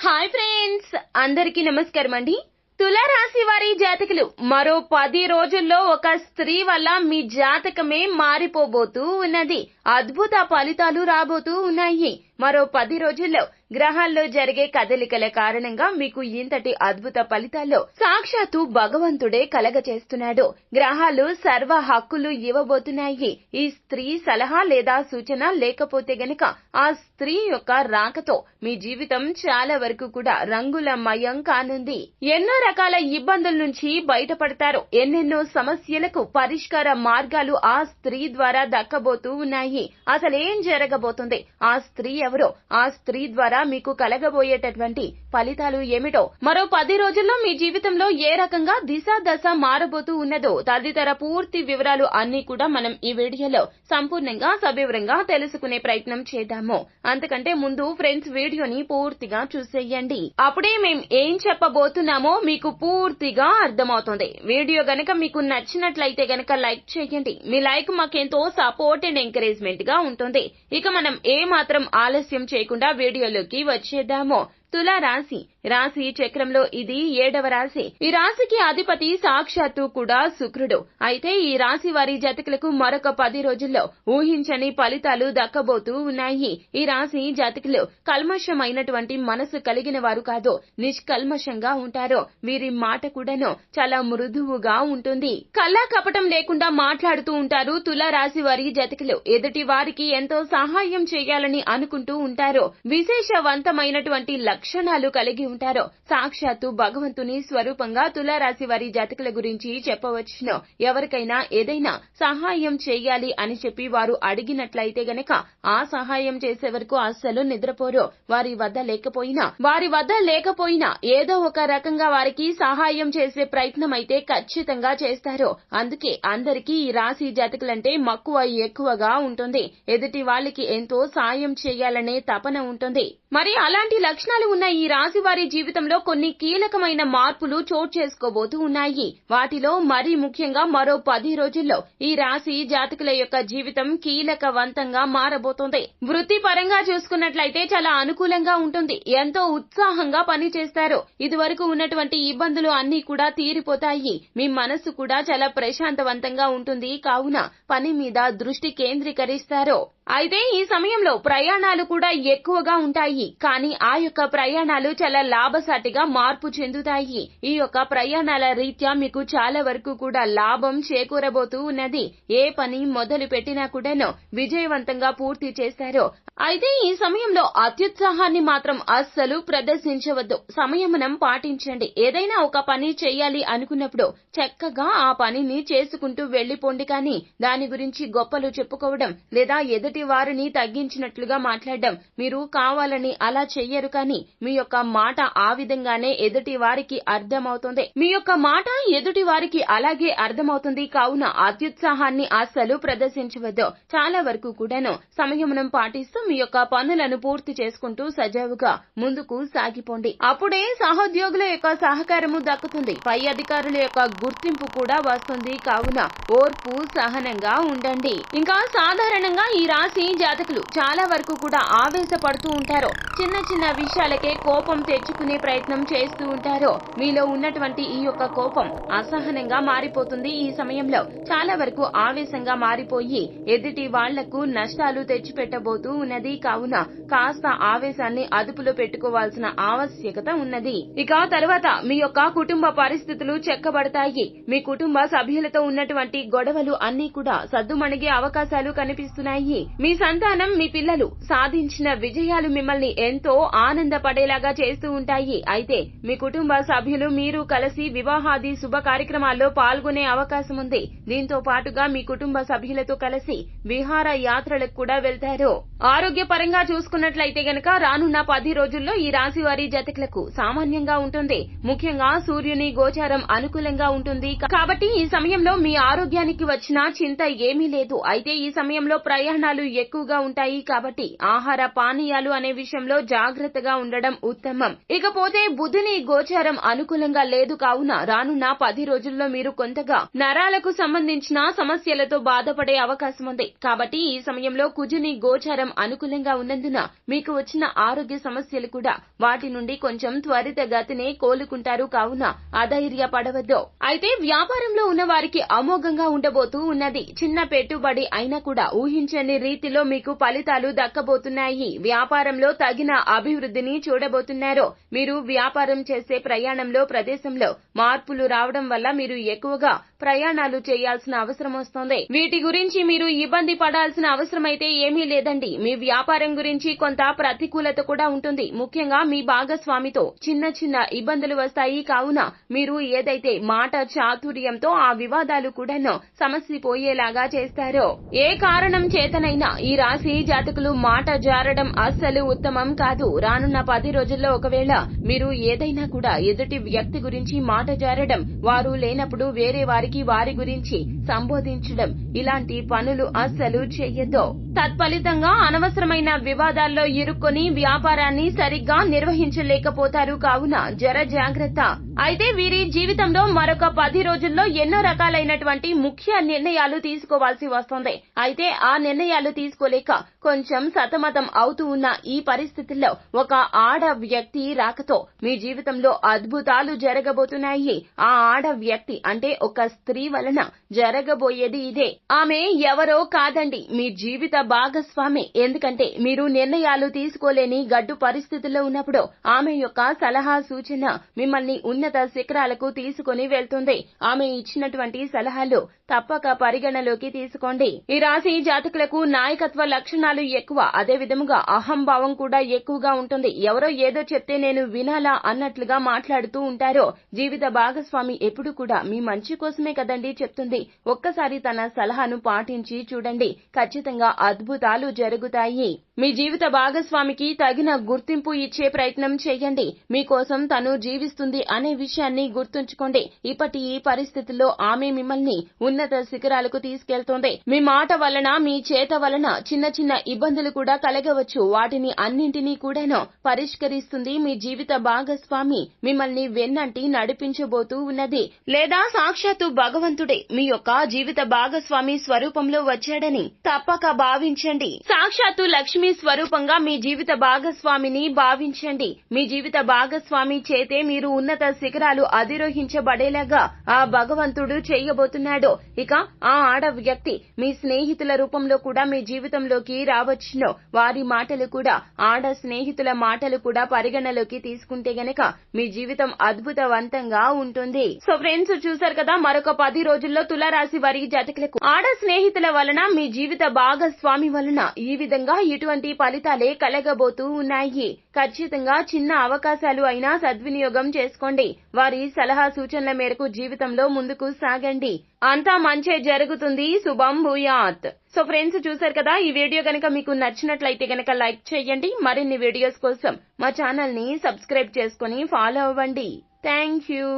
Hi friends అందరికీ నమస్కారం అండి. తులారాశి వారి జాతకులు మరో పది రోజుల్లో ఒక స్త్రీ వల్ల మీ జాతకమే మారిపోబోతూ ఉన్నది. అద్భుత ఫలితాలు రాబోతూ ఉన్నాయి. మరో పది రోజుల్లో గ్రహాల్లో జరిగే కదలికల కారణంగా మీకు ఇంతటి అద్భుత ఫలితాల్లో సాక్షాత్తు భగవంతుడే కలగచేస్తున్నాడు. గ్రహాలు సర్వ హక్కులు ఇవ్వబోతున్నాయి. ఈ స్త్రీ సలహా లేదా సూచన లేకపోతే గనక ఆ స్త్రీ యొక్క రాకతో మీ జీవితం చాలా వరకు కూడా రంగుల మయం కానుంది. ఎన్నో రకాల ఇబ్బందుల నుంచి బయటపడతారు. ఎన్నెన్నో సమస్యలకు పరిష్కార మార్గాలు ఆ స్త్రీ ద్వారా దక్కబోతూ ఉన్నాయి. అసలేం జరగబోతుంది? ఆ స్త్రీ ఎవరో? ఆ స్త్రీ ద్వారా మీకు కలగబోయేటటువంటి ఫలితాలు ఏమిటో. మరో పది రోజుల్లో మీ జీవితంలో ఏ రకంగా దిశ దశ మారబోతూ ఉన్నదో తదితర పూర్తి వివరాలు అన్ని కూడా మనం ఈ వీడియోలో సంపూర్ణంగా సవివరంగా తెలుసుకునే ప్రయత్నం చేద్దాము. అంతకంటే ముందు ఫ్రెండ్స్ వీడియోని పూర్తిగా చూసేయండి. అప్పుడే మేం ఏం చెప్పబోతున్నామో మీకు పూర్తిగా అర్థమవుతుంది. వీడియో గనక మీకు నచ్చినట్లయితే గనక లైక్ చేయండి. మీ లైక్ మాకెంతో సపోర్ట్ అండ్ ఎంకరేజ్మెంట్గా ఉంటుంది. ఇక మనం ఏ మాత్రం ఆలస్యం చేయకుండా వీడియోలోకి వచ్చేద్దాము తులా రాశి రాశి చక్రంలో ఇది ఏడవ రాశి. ఈ రాశికి అధిపతి సాక్షాత్తు కూడా శుక్రుడు. అయితే ఈ రాశి వారి జాతకులకు మరొక పది రోజుల్లో ఊహించని ఫలితాలు దక్కబోతూ ఉన్నాయి. ఈ రాశి జాతకులు కల్మషమైనటువంటి మనసు కలిగిన వారు కాదు నిష్కల్మషంగా ఉంటారు. వీరి మాట కూడాను చాలా మృదువుగా ఉంటుంది. కల్లా కపటం లేకుండా మాట్లాడుతూ ఉంటారు తులా రాశి వారి జాతకులు. ఎదుటి వారికి ఎంతో సహాయం చేయాలని అనుకుంటూ ఉంటారు. విశేషవంతమైనటువంటి లక్షణాలు కలిగి ఉంటారో సాక్షాత్తు భగవంతుని స్వరూపంగా తులారాశి వారి జాతకుల గురించి చెప్పవచ్చును. ఎవరికైనా ఏదైనా సహాయం చేయాలి అని చెప్పి వారు అడిగినట్లయితే గనక ఆ సహాయం చేసే వరకు అస్సలు నిద్రపోరు. వారి వద్ద లేకపోయినా వారి వద్ద లేకపోయినా ఏదో ఒక రకంగా వారికి సహాయం చేసే ప్రయత్నం అయితే ఖచ్చితంగా చేస్తారు. అందుకే అందరికీ ఈ రాశి జాతకులంటే మక్కువ ఎక్కువగా ఉంటుంది. ఎదుటి వాళ్ళకి ఎంతో సాయం చేయాలనే తపన ఉంటుంది. మరి అలాంటి లక్షణాలు ఉన్న ఈ రాశి వారి జీవితంలో కొన్ని కీలకమైన మార్పులు చోటు చేసుకోబోతూ ఉన్నాయి. వాటిలో మరీ ముఖ్యంగా మరో పది రోజుల్లో ఈ రాశి జాతకుల యొక్క జీవితం కీలకవంతంగా మారబోతోంది. వృత్తి పరంగా చూసుకున్నట్లయితే చాలా అనుకూలంగా ఉంటుంది. ఎంతో ఉత్సాహంగా పనిచేస్తారు. ఇదివరకు ఉన్నటువంటి ఇబ్బందులు అన్ని కూడా తీరిపోతాయి. మీ మనస్సు కూడా చాలా ప్రశాంతవంతంగా ఉంటుంది. కావున పని మీద దృష్టి కేంద్రీకరిస్తారు. అయితే ఈ సమయంలో ప్రయాణాలు కూడా ఎక్కువగా ఉంటాయి. కానీ ఆ యొక్క ప్రయాణాలు చాలా లాభసాటిగా మార్పు చెందుతాయి. ఈ యొక్క ప్రయాణాల రీత్యా మీకు చాలా వరకు కూడా లాభం చేకూరబోతూ ఉన్నది. ఏ పని మొదలు పెట్టినా కూడాను విజయవంతంగా పూర్తి చేస్తారో. అయితే ఈ సమయంలో అత్యుత్సాహాన్ని మాత్రం అస్సలు ప్రదర్శించవద్దు. సంయమనం పాటించండి. ఏదైనా ఒక పని చేయాలి అనుకున్నప్పుడు చక్కగా ఆ పనిని చేసుకుంటూ వెళ్ళిపోండి కానీ దాని గురించి గొప్పలు చెప్పుకోవడం లేదా ఎదుటి వారిని తగ్గించినట్లుగా మాట్లాడడం మీరు కావాలని అలా చెయ్యరు కానీ మీ యొక్క మాట ఆ విధంగానే ఎదుటి వారికి అర్థమవుతుంది. మీ యొక్క మాట ఎదుటి వారికి అలాగే అర్థమవుతుంది. కావున అత్యుత్సాహాన్ని అస్సలు ప్రదర్శించవద్దు. చాలా వరకు కూడాను సంయమనం పాటిస్తూ మీ యొక్క పనులను పూర్తి చేసుకుంటూ సజావుగా ముందుకు సాగిపోండి. అప్పుడే సహోద్యోగుల యొక్క సహకారము దక్కుతుంది. పై అధికారుల యొక్క గుర్తింపు కూడా వస్తుంది. కావున ఓర్పు సహనంగా ఉండండి. ఇంకా సాధారణంగా ఈ రాశి జాతకులు చాలా వరకు కూడా ఆవేశపడుతూ ఉంటారు. చిన్న చిన్న విషయాలకే కోపం తెచ్చుకునే ప్రయత్నం చేస్తూ ఉంటారు. మీలో ఉన్నటువంటి ఈ యొక్క కోపం అసహనంగా మారిపోతుంది. ఈ సమయంలో చాలా వరకు ఆవేశంగా మారిపోయి ఎదుటి వాళ్ళకు నష్టాలు తెచ్చిపెట్టబోతూ ఉన్నది. కావున కాస్త ఆవేశాన్ని అదుపులో పెట్టుకోవాల్సిన ఆవశ్యకత ఉన్నది. ఇక తర్వాత మీ యొక్క కుటుంబ పరిస్థితులు చెక్కబడతాయి. మీ కుటుంబ సభ్యులతో ఉన్నటువంటి గొడవలు అన్ని కూడా సద్దుమణిగే అవకాశాలు కనిపిస్తున్నాయి. మీ సంతానం మీ పిల్లలు సాధించిన విజయాలు మిమ్మల్ని ఎంతో ఆనందపడేలాగా చేస్తూ ఉంటాయి. అయితే మీ కుటుంబ సభ్యులు మీరు కలిసి వివాహాది శుభ కార్యక్రమాల్లో పాల్గొనే అవకాశం ఉంది. దీంతో పాటుగా మీ కుటుంబ సభ్యులతో కలిసి విహార యాత్రలకు కూడా వెళ్తారు. ఆరోగ్య పరంగా చూసుకున్నట్లయితే గనక రానున్న పది రోజుల్లో ఈ రాశి వారి జతకులకు సామాన్యంగా ఉంటుంది. ముఖ్యంగా సూర్యుని గోచారం అనుకూలంగా ఉంటుంది. కాబట్టి ఈ సమయంలో మీ ఆరోగ్యానికి వచ్చిన చింత ఏమీ లేదు. అయితే ఈ సమయంలో ప్రయాణాలు ఎక్కువగా ఉంటాయి. కాబట్టి ఆహార పానీయాలు అనే విషయంలో జాగ్రత్తగా ఉండడం ఉత్తమం. ఇకపోతే బుధుని గోచారం అనుకూలంగా లేదు. కావున రానున్న పది రోజుల్లో మీరు కొంతగా నరాలకు సంబంధించిన సమస్యలతో బాధపడే అవకాశం ఉంది. కాబట్టి ఈ సమయంలో కుజుని గోచారం అనుకూలంగా ఉన్నందున మీకు వచ్చిన ఆరోగ్య సమస్యలు కూడా వాటి నుండి కొంచెం త్వరితగతినే కోలుకుంటారు కావున అధైర్య పడవద్దు. అయితే వ్యాపారంలో ఉన్న వారికి అమోఘంగా ఉండబోతూ ఉన్నది. చిన్న పెట్టుబడి అయినా కూడా ఊహించని రీతిలో మీకు ఫలితాలు దక్కబోతున్నాయి. వ్యాపారంలో తగిన అభివృద్ధిని చూడబోతున్నారు. మీరు వ్యాపారం చేసే ప్రయాణంలో ప్రదేశంలో మార్పులు రావడం వల్ల మీరు ఎక్కువగా ప్రయాణాలు చేయాల్సిన అవసరం వస్తోంది. వీటి గురించి మీరు ఇబ్బంది పడాల్సిన అవసరం అయితే ఏమీ లేదండి. మీ వ్యాపారం గురించి కొంత ప్రతికూలత కూడా ఉంటుంది. ముఖ్యంగా మీ భాగస్వామితో చిన్న చిన్న ఇబ్బందులు వస్తాయి. కావున మీరు ఏదైతే మాట చాతుర్యంతో ఆ వివాదాలు కూడాను సమస్య పోయేలాగా చేస్తారో ఏ కారణం చేతనైనా ఈ రాశి జాతకులు మాట జారడం అస్సలు ఉత్తమం కాదు. రానున్న పది రోజుల్లో ఒకవేళ మీరు ఏదైనా కూడా ఎదుటి వ్యక్తి గురించి మాట జారడం వారు లేనప్పుడు వేరే వారి వారికి వారి గురించి సంబోధించడం. ఇలాంటి పనులు అస్సలు చెయ్యొద్దు. తత్ఫలితంగా అనవసరమైన వివాదాల్లో ఇరుక్కొని వ్యాపారాన్ని సరిగ్గా నిర్వహించలేకపోతారు. కావున జర జాగ్రత్త. అయితే వీరి జీవితంలో మరొక పది రోజుల్లో ఎన్నో రకాలైనటువంటి ముఖ్య నిర్ణయాలు తీసుకోవాల్సి వస్తుంది. అయితే ఆ నిర్ణయాలు తీసుకోలేక కొంచెం సతమతం అవుతూ ఉన్న ఈ పరిస్థితుల్లో ఒక ఆడ వ్యక్తి రాకతో మీ జీవితంలో అద్భుతాలు జరగబోతున్నాయి. ఆ ఆడ వ్యక్తి అంటే ఒక స్త్రీ వలన జరగబోయేది ఇదే. ఆమె ఎవరో కాదండి మీ జీవిత భాగస్వామి. ఎందుకంటే మీరు నిర్ణయాలు తీసుకోలేని గడ్డు పరిస్థితుల్లో ఉన్నప్పుడు ఆమె యొక్క సలహా సూచన మిమ్మల్ని ఉన్న ఉన్నత శిఖరాలకు తీసుకుని వెళ్తుంది. ఆమె ఇచ్చినటువంటి సలహాలు తప్పక పరిగణలోకి తీసుకోండి. ఈ రాశి జాతకులకు నాయకత్వ లక్షణాలు ఎక్కువ. అదే విధముగా అహంభావం కూడా ఎక్కువగా ఉంటుంది. ఎవరో ఏదో చెప్తే నేను వినాలా అన్నట్లుగా మాట్లాడుతూ ఉంటారో జీవిత భాగస్వామి ఎప్పుడు కూడా మీ మంచి కోసమే కదండి చెప్తుంది. ఒక్కసారి తన సలహాను పాటించి చూడండి. ఖచ్చితంగా అద్భుతాలు జరుగుతాయి. మీ జీవిత భాగస్వామికి తగిన గుర్తింపు ఇచ్చే ప్రయత్నం చేయండి. మీకోసం తను జీవిస్తుంది అనే విషయాన్ని గుర్తుంచుకోండి. ఇప్పటి ఈ పరిస్థితుల్లో ఆమె మిమ్మల్ని ఉన్నత శిఖరాలకు తీసుకెళ్తోంది. మీ మాట వలన మీ చేత వలన చిన్న చిన్న ఇబ్బందులు కూడా కలగవచ్చు. వాటిని అన్నింటినీ కూడాను పరిష్కరిస్తుంది మీ జీవిత భాగస్వామి. మిమ్మల్ని వెన్నంటి నడిపించబోతూ ఉన్నది. లేదా సాక్షాత్తు భగవంతుడే మీ యొక్క జీవిత భాగస్వామి స్వరూపంలో వచ్చాడని తప్పక భావించండి. సాక్షాత్తు లక్ష్మీ స్వరూపంగా మీ జీవిత భాగస్వామిని భావించండి. మీ జీవిత భాగస్వామి చేతే మీరు ఉన్నత శిఖరాలు అధిరోహించబడేలాగా ఆ భగవంతుడు చేయబోతున్నాడు. ఇక ఆ ఆడ వ్యక్తి మీ స్నేహితుల రూపంలో కూడా మీ జీవితంలోకి రావచ్చును. వారి మాటలు కూడా ఆడ స్నేహితుల మాటలు కూడా పరిగణలోకి తీసుకుంటే గనక మీ జీవితం అద్భుతవంతంగా ఉంటుంది. సో ఫ్రెండ్స్ చూసారు కదా మరొక పది రోజుల్లో తులారాశి వారి జాతకులకు. ఆడ స్నేహితుల వలన మీ జీవిత భాగస్వామి వలన ఈ విధంగా ఇటువంటి ఫలితాలే కలగబోతూ ఉన్నాయి. ఖచ్చితంగా చిన్న అవకాశాలు అయినా సద్వినియోగం చేసుకోండి. వారి సలహా సూచనల మేరకు జీవితంలో ముందుకు సాగండి. అంతా మంచే జరుగుతుంది. శుభం భూయాత్. సో ఫ్రెండ్స్ చూసారు కదా ఈ వీడియో కనుక మీకు నచ్చినట్లయితే గనక లైక్ చేయండి. మరిన్ని వీడియోస్ కోసం మా ఛానల్ని సబ్స్క్రైబ్ చేసుకుని ఫాలో అవ్వండి. Thank you.